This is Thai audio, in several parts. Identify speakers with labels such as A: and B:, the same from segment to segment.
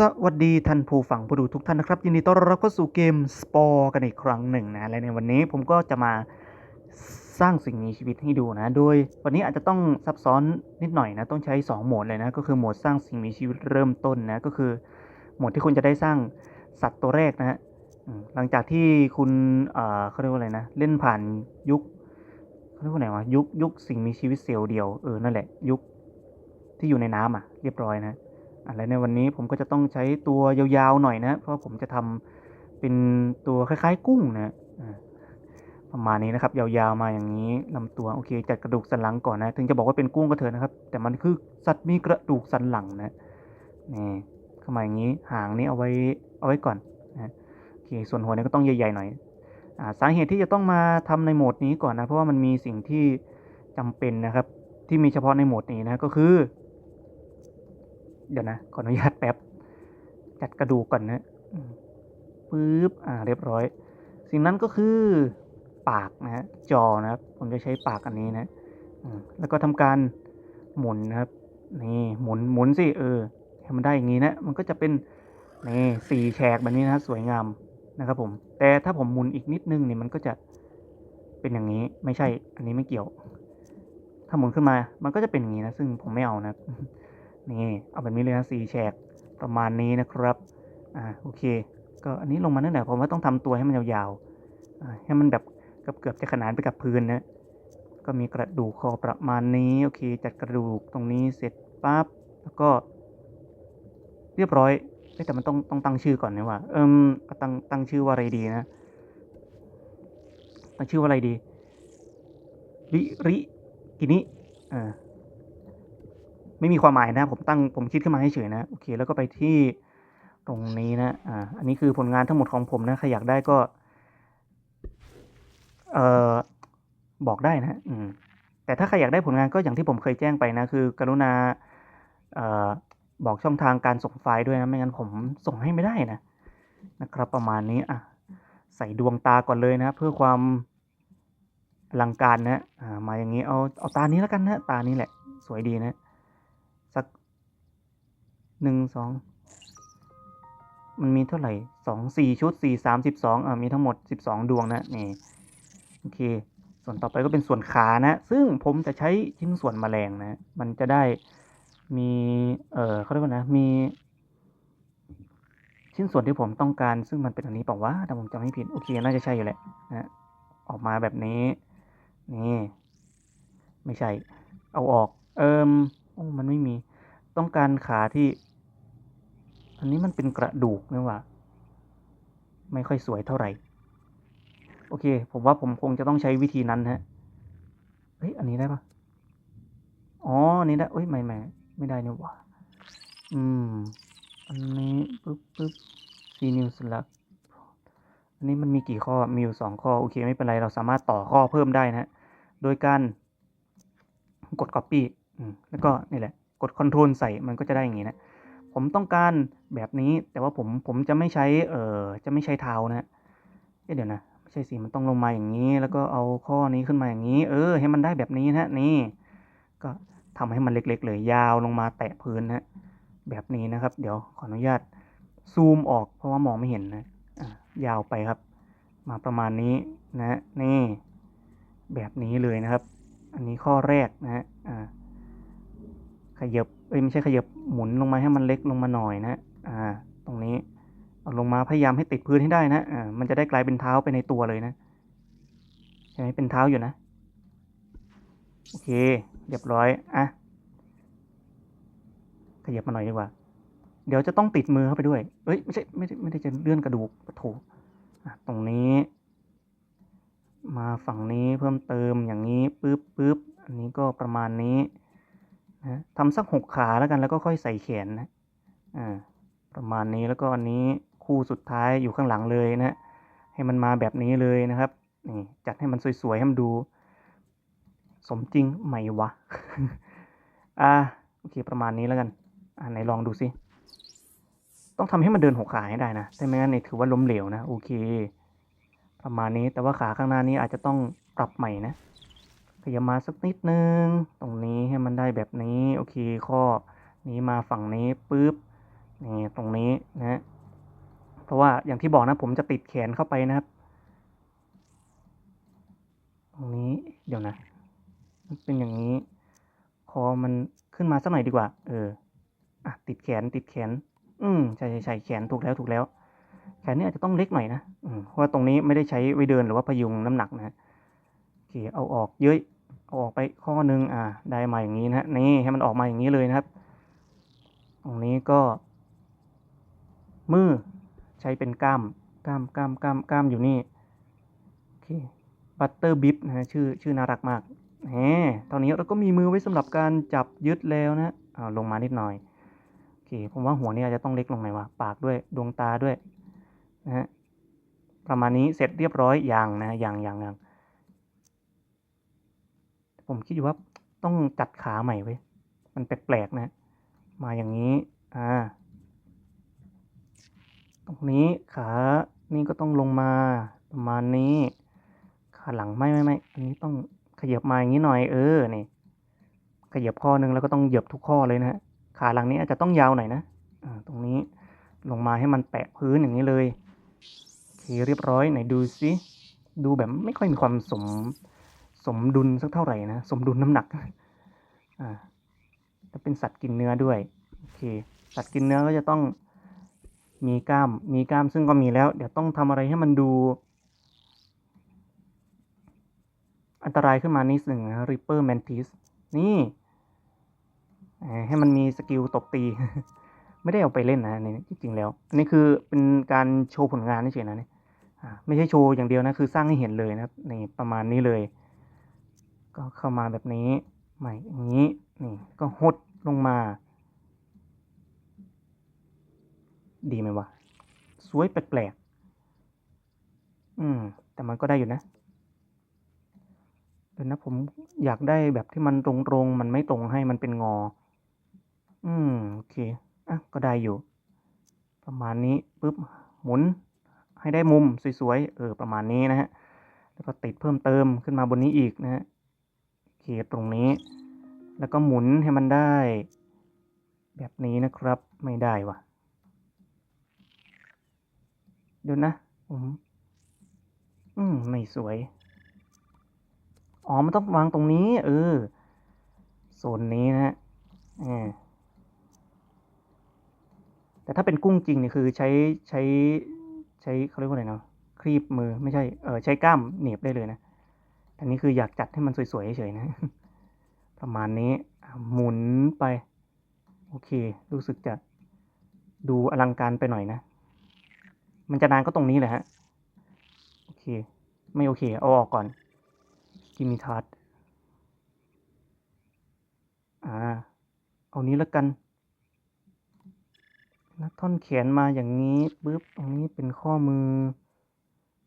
A: สวัสดีท่านผู้ฟังผู้ดูทุกท่านนะครับ ยินดีต้อนรับเข้าสู่เกมสปอร์กันอีกครั้งหนึ่งนะและในวันนี้ผมก็จะมาสร้างสิ่งมีชีวิตให้ดูนะโดยวันนี้อาจจะต้องซับซ้อนนิดหน่อยนะต้องใช้ 2 โหมดเลยนะก็คือโหมดสร้างสิ่งมีชีวิตเริ่มต้นนะก็คือโหมดที่คุณจะได้สร้างสัตว์ตัวแรกนะฮะหลังจากที่คุณเอ่อเขาเรียกว่าอะไรนะเล่นผ่านยุคเขาเรียกว่าไหนวะยุคยุคสิ่งมีชีวิตเซลล์เดียวเออนั่นแหละยุคที่อยู่ในน้ำอะเรียบร้อยนะ อะและในวันนี้ผมก็จะต้องใช้ตัวยาวๆหน่อยนะ เพราะผมจะทำเป็นตัวคล้ายๆกุ้งนะประมาณนี้นะครับ ยาวๆมาอย่างนี้ลำตัวโอเคจัดกระดูกสันหลังก่อนนะถึงจะบอกว่าเป็นกุ้งก็เถอะนะครับ แต่มันคือสัตว์มีกระดูกสันหลังนะนี่เข้ามาอย่างนี้หางนี้เอาไว้เอาไว้ก่อนนะโอเคส่วนหัวนี่ก็ต้องใหญ่ๆหน่อยอาสาเหตุที่จะต้องมาทำในโหมดนี้ก่อนนะ เพราะว่ามันมีสิ่งที่จำเป็นนะครับ ที่มีเฉพาะในโหมดนี้นะก็คือ เดี๋ยวนะ ขออนุญาตแป๊บ จัดกระดูกก่อนนะปึ๊บ อ่า เรียบร้อย สิ่งนั้นก็คือปากนะฮะ จอนะครับ ผมจะใช้ปากอันนี้นะแล้วก็ทำการหมุนนะครับ นี่ หมุน หมุนสิ เออ ให้มันได้อย่างนี้นะ มันก็จะเป็น นี่สี่แฉกแบบนี้นะ สวยงามนะครับผม แต่ถ้าผมหมุนอีกนิดนึงเนี่ยมันก็จะเป็นอย่างนี้ ไม่ใช่ อันนี้ไม่เกี่ยว ถ้าหมุนขึ้นมา มันก็จะเป็นอย่างนี้นะ ซึ่งผมไม่เอานะ นี่เอาแบบนี้เลยนะสี่แฉกประมาณนี้นะครับอ่าโอเค ก็อันนี้ลงมานั่นแหละผมว่าต้องทำตัวให้มันยาวๆให้มันแบบเกือบจะขนานไปกับพื้นนะก็มีกระดูกคอประมาณนี้โอเค จัดกระดูกตรงนี้เสร็จปั๊บแล้วก็เรียบร้อยเอ้ยแต่มันต้องต้องตั้งชื่อก่อนนะว่า เอิมตั้งตั้งชื่อว่าอะไรดีนะ ตั้งชื่อว่าอะไรดีริริกินิอ่า ไม่มีความหมายนะ ผมตั้งผมคิดขึ้นมาให้เฉยนะ โอเค แล้วก็ไปที่ตรงนี้นะ อ่า อันนี้คือผลงานทั้งหมดของผมนะ ใครอยากได้ก็ เอ่อ บอกได้นะ อืม แต่ถ้าใครอยากได้ผลงานก็อย่างที่ผมเคยแจ้งไปนะ คือ กรุณา เอ่อ บอกช่องทางการส่งไฟล์ด้วยนะ ไม่งั้นผมส่งให้ไม่ได้นะ นะครับ ประมาณนี้ อะ ใส่ดวงตาก่อนเลยนะ เพื่อความอลังการนะ อ่า มาอย่างนี้ เอา เอาตานี้แล้วกันนะ ตานี้แหละ สวยดีนะ หนึ่งสองมันมีเท่าไหร่สองสี่ชุดสี่สามสิบสองอ่ามีทั้งหมดสิบสองดวงนะนี่โอเค ส่วนต่อไปก็เป็นส่วนขานะ ซึ่งผมจะใช้ชิ้นส่วนแมลงนะ มันจะได้มีเออเขาเรียกว่านะมีชิ้นส่วนที่ผมต้องการซึ่งมันเป็นอันนี้เปล่าวะถ้าผมจำไม่ผิดโอเคน่าจะใช่อยู่แหละนะออกมาแบบนี้ นี่ ไม่ใช่ เอาออก เอิมโอ้มันไม่มี ต้องการขาที่ นนี้มันเป็นกระดูกนี่ว่า ไม่ค่อยสวยเท่าไหร่ โอเค ผมว่าผมคงจะต้องใช้วิธีนั้นฮะ เฮ้ย อันนี้ได้ปะอ๋ออันนี้ได้เอ้ย ไม่ไม่ไม่ได้นี่ว่า อืม อันนี้ปึ๊บปึ๊บซีนิวสลักอันนี้มันมีกี่ข้อ มีอยู่สองข้อ โอเค ไม่เป็นไร เราสามารถต่อข้อเพิ่มได้นะฮะโดยการกด copy อืมแล้วก็นี่แหละ กด control ใส่ มันก็จะได้อย่างนี้นะ ผมต้องการแบบนี้แต่ว่าผมผมจะไม่ใช้เอ่อจะไม่ใช้เท้านะเดี๋ยวนะไม่ใช่สิมันต้องลงมาอย่างนี้ แล้วก็เอาข้อนี้ขึ้นมาอย่างนี้ เออ ให้มันได้แบบนี้นะนี่ ก็ทำให้มันเล็ก ๆ เลยยาวลงมาแตะพื้นนะแบบนี้นะครับ เดี๋ยวขออนุญาตซูมออกเพราะว่ามองไม่เห็นนะะยาวไปครับ มาประมาณนี้นะนี่ แบบนี้เลยนะครับ อันนี้ข้อแรกนะฮะขยับ เอ้ยไม่ใช่ขยับหมุนลงมาให้มันเล็กลงมาหน่อยนะอ่า ตรงนี้เอาลงมาพยายามให้ติดพื้นให้ได้นะอ่ามันจะได้กลายเป็นเท้าไปในตัวเลยนะใช่ไหมเป็นเท้าอยู่นะโอเค เรียบร้อยอะขยับมาหน่อยดีกว่า เดี๋ยวจะต้องติดมือเข้าไปด้วยเอ้ยไม่ใช่ไม่ได้ไม่ได้จะเลื่อนกระดูกปะโถอะตรงนี้ มาฝั่งนี้เพิ่มเติมอย่างนี้ปึ๊บปึ๊บอันนี้ก็ประมาณนี้ ทำสักหกขาแล้วกันแล้วก็ค่อยใส่แขนนะอ่าประมาณนี้แล้วก็อันนี้คู่สุดท้ายอยู่ข้างหลังเลยนะให้มันมาแบบนี้เลยนะครับนี่จัดให้มันสวยๆให้มันดู สมจริงไหมวะอ่าโอเคประมาณนี้แล้วกันอ่าไหนลองดูสิต้องทำให้มันเดินหกขาให้ได้นะถ้าไม่งั้นเนี่ยถือว่าล้มเหลวนะโอเค ประมาณนี้แต่ว่าขาข้างหน้านี้อาจจะต้องปรับใหม่นะ ขยับมาสักนิดนึง ตรงนี้ให้มันได้แบบนี้ โอเค ข้อนี้มาฝั่งนี้ปุ๊บ นี่ตรงนี้นะ เพราะว่าอย่างที่บอกนะผมจะติดแขนเข้าไปนะครับ ตรงนี้ เดี๋ยวนะมันเป็นอย่างนี้ คอมันขึ้นมาสักหน่อยดีกว่า เออ อะ ติดแขน ติดแขน อืมใช่ใช่ใช่แขนถูกแล้ว ถูกแล้ว แขนเนี่ยอาจจะต้องเล็กหน่อยนะ อืมเพราะว่าตรงนี้ไม่ได้ใช้ไว้เดินหรือว่าพยุงน้ำหนักนะโอเค เอาออกเยอา ออกไปข้อหนึ่งอ่า ได้มาอย่างนี้นะฮะนี่ให้มันออกมาอย่างนี้เลยนะครับ ตรงนี้ก็มือใช้เป็นกล้ามกล้ามกล้ามกล้ามกล้ามอยู่นี่โอเคบัตเตอร์บิฟนะฮะชื่อชื่อน่ารักมากแหมตอนนี้เราก็มีมือไว้สำหรับการจับยึดแล้วนะเอาลงมานิดหน่อยโอเคผมว่าหัวนี่อาจจะต้องเล็กลงหน่อยวะปากด้วยดวงตาด้วยนะฮะประมาณนี้เสร็จเรียบร้อยอย่างนะอย่างอย่างอย่าง ผมคิดอยู่ว่าต้องจัดขาใหม่ไว้ยมันแปลกๆนะ มาอย่างนี้ อ่า ตรงนี้ขานี่ก็ต้องลงมาประมาณนี้ ขาหลังไม่ไม่ไม่อันนี้ต้องขยับมาอย่างนี้หน่อยเออนี่ขยับข้อหนึ่งแล้วก็ต้องเหยียบทุกข้อเลยนะฮะขาหลังนี้อาจจะต้องยาวหน่อยนะอ่าตรงนี้ลงมาให้มันแปะพื้นอย่างนี้เลยโอเคเรียบร้อยไหนดูสิดูแบบไม่ค่อยมีความสม สมดุลสักเท่าไหร่นะ สมดุลน้ำหนัก อ่าถ้เป็นสัตว์กินเนื้อด้วย โอเค สัตว์กินเนื้อก็จะต้องมีกล้าม มีกล้ามซึ่งก็มีแล้ว เดี๋ยวต้องทำอะไรให้มันดู อันตรายขึ้นมานิดหนึ่งนะ Reaper Mantis นี่ ให้มันมีสกิลตบตี ไม่ได้เอาไปเล่นนะนี่จริงๆแล้ว อันนี้คือเป็นการโชว์ผลงานเฉยๆนะเนี่ยอ่าไม่ใช่โชว์อย่างเดียวนะ คือสร้างให้เห็นเลยนะครับนี่ประมาณนี้เลย ก็เข้ามาแบบนี้ใหม่อย่างนี้นี่ก็หดลงมา ดีไหมวะสวยแปลกๆอืม แต่มันก็ได้อยู่นะเดี๋ยวนะผมอยากได้แบบที่มันตรงๆ มันไม่ตรงให้มันเป็นงอ อืม โอเค อะ ก็ได้อยู่ ประมาณนี้ปุ๊บหมุน ให้ได้มุมสวยๆ เออ ประมาณนี้นะฮะ แล้วก็ติดเพิ่มเติมขึ้นมาบนนี้อีกนะฮะ เคตรงนี้ แล้วก็หมุนให้มันได้ แบบนี้นะครับไม่ได้วะเดี๋ยวนะผมอืมไม่สวย อ๋อ มันต้องวางตรงนี้ เออโซนนี้นะฮะแต่ถ้าเป็นกุ้งจริงเนี่ยคือใช้ใช้ใช้เขาเรียกว่าอะไรเนาะครีบมือไม่ใช่เออใช้กล้ามเหน็บได้เลยนะ แต่นี่คืออยากจัดให้มันสวยๆเฉยๆนะ ประมาณนี้หมุนไป โอเค รู้สึกจะดูอลังการไปหน่อยนะ มันจะนานก็ตรงนี้แหละฮะ โอเค ไม่โอเค เอาออกก่อน กิมิทัสอ่า เอานี้แล้วกันนะท่อนแขนมาอย่างนี้ปุ๊บ ตรงนี้เป็นข้อมือ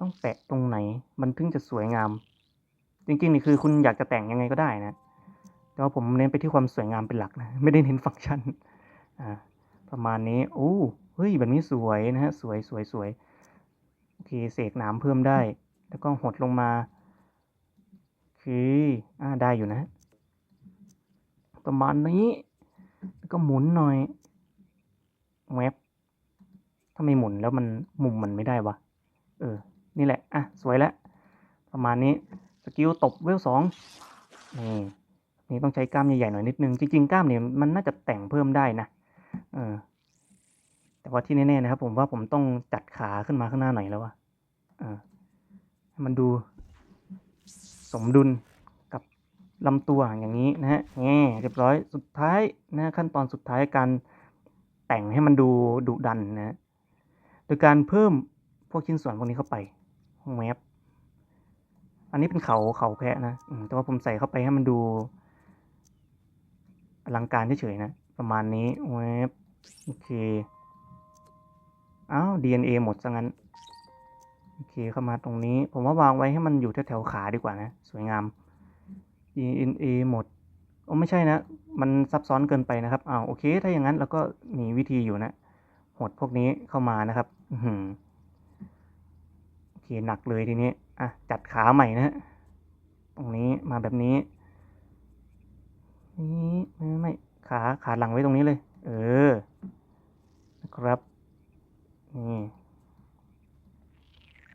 A: ต้องแปะตรงไหน มันถึงจะสวยงาม จริงๆนี่คือคุณอยากจะแต่งยังไงก็ได้นะ แต่ว่าผมเน้นไปที่ความสวยงามเป็นหลักนะ ไม่ได้เน้นฟังก์ชัน อ่า ประมาณนี้ โอ้ เฮ้ย แบบนี้สวยนะฮะ สวยสวยสวยโอเค เสกหนามเพิ่มได้ แล้วก็หดลงมาโอเคอ่า ได้อยู่นะ ประมาณนี้ แล้วก็หมุนหน่อยแวบถ้าไม่หมุนแล้วมันมุมมันไม่ได้วะ เออ นี่แหละ อะ สวยแล้ว ประมาณนี้ สกิลตบเวลสองนี่นี่ต้องใช้กล้ามใหญ่ๆหน่อยนิดนึง จริงๆ กล้ามเนี่ยมันน่าจะแต่งเพิ่มได้นะเออแต่ว่าที่แน่ๆนะครับ ผมว่าผมต้องจัดขาขึ้นมาข้างหน้าหน่อยแล้วว่ะเออให้มันดูสมดุลกับลำตัวอย่างนี้นะฮะแง่เรียบร้อยสุดท้ายนะขั้นตอนสุดท้ายการแต่งให้มันดูดุดันนะโดยการเพิ่มพวกชิ้นส่วนพวกนี้เข้าไปแวบ อันนี้เป็นเขาเขาแพะนะแต่ว่าผมใส่เข้าไปให้มันดูอลังการเฉยๆนะ ประมาณนี้แวบโอเค อ้าว DNA หมดซะงั้น โอเคเข้ามาตรงนี้ ผมว่าวางไว้ให้มันอยู่แถวๆขาดีกว่านะ สวยงาม DNA หมดโอ้ไม่ใช่นะ มันซับซ้อนเกินไปนะครับอ้าวโอเค ถ้าอย่างนั้นเราก็มีวิธีอยู่นะ หดพวกนี้เข้ามานะครับ อื หือโอเคหนักเลยทีนี้อะจัดขาใหม่นะฮะตรงนี้มาแบบนี้นี่ไม่ไม่ไม่ขาขาหลังไว้ตรงนี้เลย เออนะครับนี่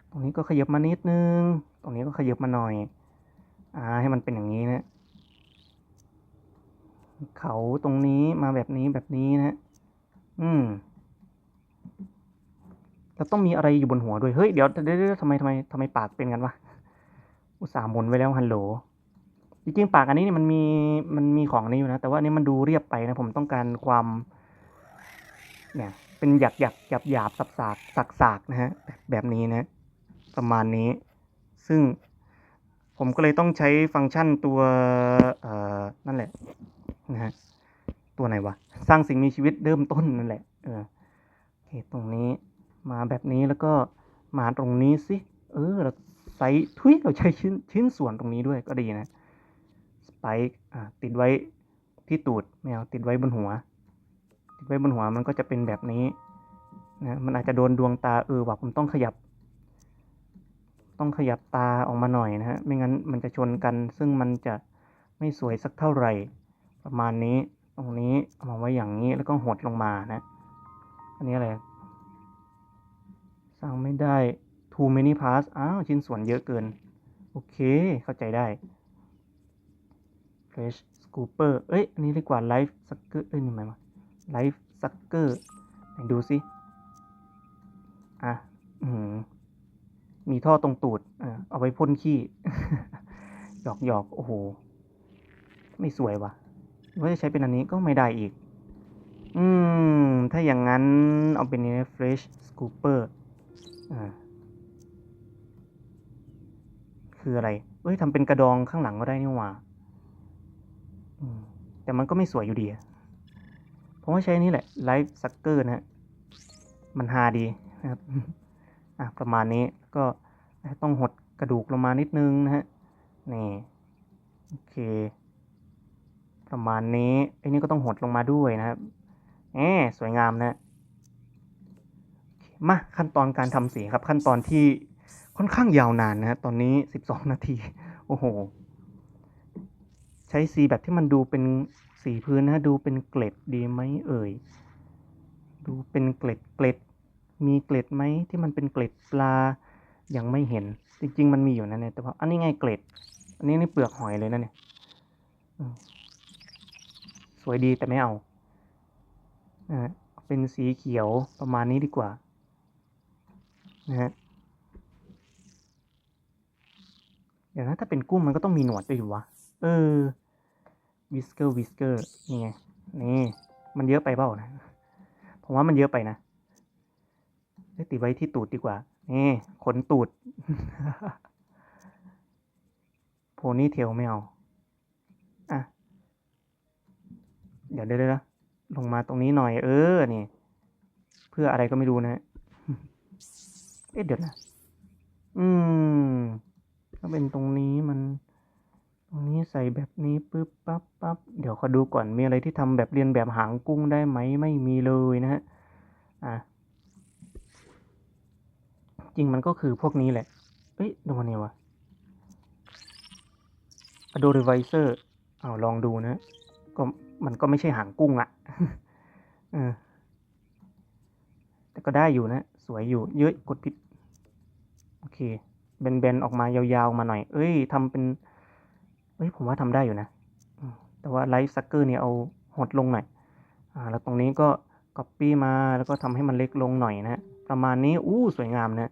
A: ตรงนี้ก็ขยับมานิดนึง ตรงนี้ก็ขยับมาหน่อยอ่าให้มันเป็นอย่างนี้นะเขาตรงนี้มาแบบนี้แบบนี้นะ อืม แล้วต้องมีอะไรอยู่บนหัวด้วย เฮ้ย เดี๋ยวเดี๋ยวทำไมทำไมทำไมปากเป็นกันวะ อุตส่าห์หมุนไว้แล้วฮัลโหล จริงๆปากอันนี้เนี่ยมันมี มันมีของนี้อยู่นะ แต่ว่านนี้มันดูเรียบไปนะ ผมต้องการความ เนี่ย เป็นหยักหยักหยาบหยาบสับสากสักสากนะฮะแบบแบบนี้นะ ประมาณนี้ ซึ่งผมก็เลยต้องใช้ฟังก์ชันตัว เอ่อ นั่นแหละ นะฮะ ตัวไหนวะ สร้างสิ่งมีชีวิตเริ่มต้นนั่นแหละ เออโอเคตรงนี้ มาแบบนี้แล้วก็มาตรงนี้สิเออเราใส่ทุยเราใช้ชิ้นชิ้นส่วนตรงนี้ด้วยก็ดีนะสไปค์อ่าติดไว้ที่ตูดไม่เอาติดไว้บนหัว ติดไว้บนหัวมันก็จะเป็นแบบนี้นะมันอาจจะโดนดวงตาเออว่าผมต้องขยับ ต้องขยับตาออกมาหน่อยนะฮะไม่งั้นมันจะชนกัน ซึ่งมันจะไม่สวยสักเท่าไหร่ ประมาณนี้ตรงนี้เอามาไว้อย่างนี้แล้วก็หดลงมานะ อันนี้อะไร สร้างไม่ได้ too many parts อ้าว ชิ้นส่วนเยอะเกิน โอเค เข้าใจได้ fresh scooper เอ้ย อันนี้ดีกว่า life sucker เอ้ย นี่หมายว่า life sucker ไหนดูสิ อะ อืมมีท่อตรงตูด อ่าเอาไว้พ่นขี้ หยอกหยอกโอ้โห ไม่สวยว่ะว่าจะใช้เป็นอันนี้ก็ไม่ได้อีก อืม ถ้าอย่างนั้นเอาเป็นนี้ fresh scooper คืออะไร เอ้ยทำเป็นกระดองข้างหลังก็ได้นี่หว่าแต่มันก็ไม่สวยอยู่ดีผมว่าใช้นี่แหละ life sucker นะฮะ มันฮาดีนะครับ อะประมาณนี้ก็ต้องหดกระดูกลงมานิดนึงนะฮะ นี่ โอเค ประมาณนี้ไอ้นี่ก็ต้องหดลงมาด้วยนะครับแหมสวยงามนะโอเค มาขั้นตอนการทำสีครับ ขั้นตอนที่ค่อนข้างยาวนานนะฮะตอนนี้ 12 นาที โอ้โห ใช้สีแบบที่มันดูเป็นสีพื้นนะ ดูเป็นเกล็ดดีไหมเอ่ย ดูเป็นเกล็ดเกล็ด มีเกล็ดไหมที่มันเป็นเกล็ดปลา ยังไม่เห็น จริง ๆ มันมีอยู่นะเนี่ย แต่ว่าอันนี้ไงเกล็ด อันนี้นี่เปลือกหอยเลยนะเนี่ย สวยดีแต่ไม่เอา เป็นสีเขียวประมาณนี้ดีกว่า เดี๋ยวนะถ้าเป็นกุ้งมันก็ต้องมีหนวดด้วยอยู่วะ เออ วิสเกอร์วิสเกอร์นี่ไง นี่ มันเยอะไปเปล่านะ ผมว่ามันเยอะไปนะเอ้ติดไว้ที่ตูดดีกว่า นี่ ขนตูด โพนี่เทลไม่เอาอะ เดี๋ยวเดี๋ยวเดี๋ยวลงมาตรงนี้หน่อย เออ นี่ เพื่ออะไรก็ไม่รู้นะ เอ๊ะเดี๋ยวนะ อืม ถ้าเป็นตรงนี้มัน ตรงนี้ใส่แบบนี้ปึ๊บปั๊บปั๊บเดี๋ยวขอดูก่อนมีอะไรที่ทำแบบเรียนแบบหางกุ้งได้ไหมไม่มีเลยนะฮะ อะ จริงมันก็คือพวกนี้แหละเอ้ยดูมันนี่วะ Adobe Revisor เอาลองดูนะ ก็มันก็ไม่ใช่หางกุ้งอะเออแต่ก็ได้อยู่นะ สวยอยู่ เยอะกดผิด โอเคแบนๆออกมายาวๆมาหน่อย เอ้ยทำเป็นเอ้ยผมว่าทำได้อยู่นะ แต่ว่าไลฟ์ซักเกอร์เนี่ยเอาหดลงหน่อยอ่าแล้วตรงนี้ก็ copy มาแล้วก็ทำให้มันเล็กลงหน่อยนะประมาณนี้ อู้ สวยงามนะ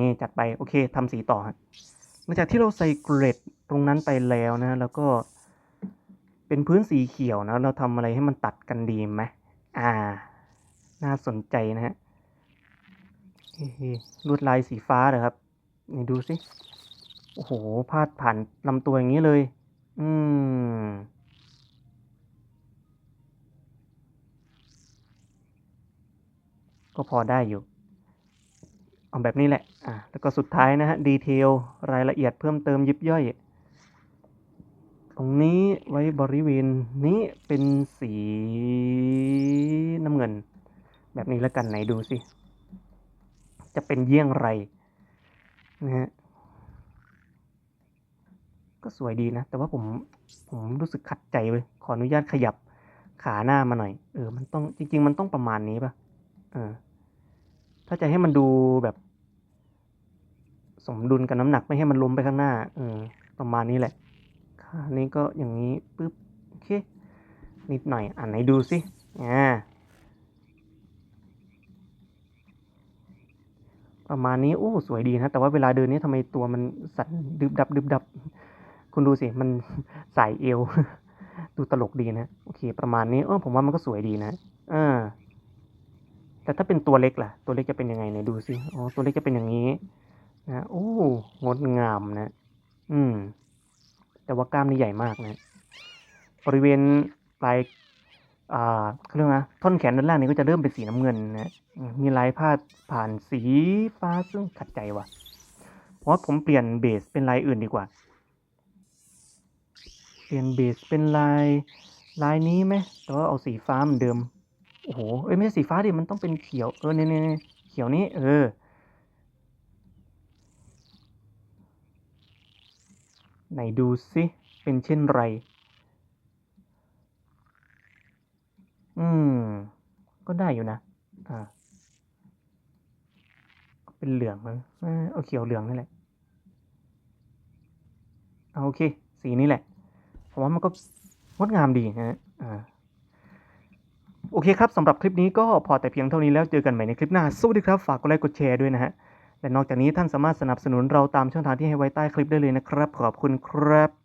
A: นี่จัดไป โอเคทำสีต่อหลังจากที่เราใส่เกรดตรงนั้นไปแล้วนะ แล้วก็เป็นพื้นสีเขียวนะ เราทำอะไรให้มันตัดกันดีไหมอ่า น่าสนใจนะฮะ ลวดลายสีฟ้าเหรอครับนี่ดูสิโอ้โหพาดผ่านลำตัวอย่างนี้เลย อืมก็พอได้อยู่ เอาแบบนี้แหละ อ่าแล้วก็สุดท้ายนะฮะ ดีเทล รายละเอียดเพิ่มเติมยิบย่อย ตรงนี้ไว้บริเวณนี้เป็นสีน้ำเงิน แบบนี้แล้วกันไหนดูสิ จะเป็นเยี่ยงไรนะฮะก็สวยดีนะ แต่ว่าผมผมรู้สึกขัดใจเว้ยขออนุญาตขยับขาหน้ามาหน่อย เออ มันต้องจริง ๆ มันต้องประมาณนี้ปะเออ ถ้าจะให้มันดูแบบ สมดุลกับน้ำหนักไม่ให้มันล้มไปข้างหน้า เออ ประมาณนี้แหละขานี้ก็อย่างนี้ปึ๊บโอเคนิดหน่อยอ่านไหนดูสิอ่า ประมาณนี้โอ้สวยดีนะ แต่ว่าเวลาเดินนี้ทำไมตัวมันสั่นดึบดับดึบดับ คุณดูสิมันสายเอว ดูตลกดีนะโอเค ประมาณนี้เออผมว่ามันก็สวยดีนะอ่าแต่ถ้าเป็นตัวเล็กล่ะ ตัวเล็กจะเป็นยังไงเนี่ยดูสิอ๋อตัวเล็กจะเป็นอย่างนี้นะโอ้งดงามนะ อืม แต่ว่ากล้ามนี่ใหญ่มากนะ บริเวณปลาย อ่าเขาเรียกว่านะท่อนแขนด้านล่างนี้ก็จะเริ่มเป็นสีน้ำเงินนะมีลายพาดผ่านสีฟ้าซึ่งขัดใจว่ะ เพราะผมเปลี่ยนเบสเป็นลายอื่นดีกว่า เปลี่ยนเบสเป็นลายลายนี้ไหมแต่ว่าเอาสีฟ้าเหมือนเดิม โอ้โห เอ้ยไม่ใช่สีฟ้าดิ มันต้องเป็นเขียว เออเนี่ยเนี่ยเนี่ยเขียวนี้ เออ ไหนดูสิ เป็นเช่นไร อืม ก็ได้อยู่นะ อ่า เป็นเหลืองมั้งเออเอาเขียวเหลืองนั่แหละเอาโอเค สีนี้แหละ ผมว่ามันก็งดงามดีนะฮะอ่าโอเคครับสำหรับคลิปนี้ก็พอแต่เพียงเท่านี้แล้วเจอกันใหม่ในคลิปหน้าสวัสดีครับ ฝากกดไลค์กดแชร์ด้วยนะฮะ และนอกจากนี้ท่านสามารถสนับสนุนเราตามช่องทางที่ให้ไว้ใต้คลิปได้เลยนะครับ ขอบคุณครับ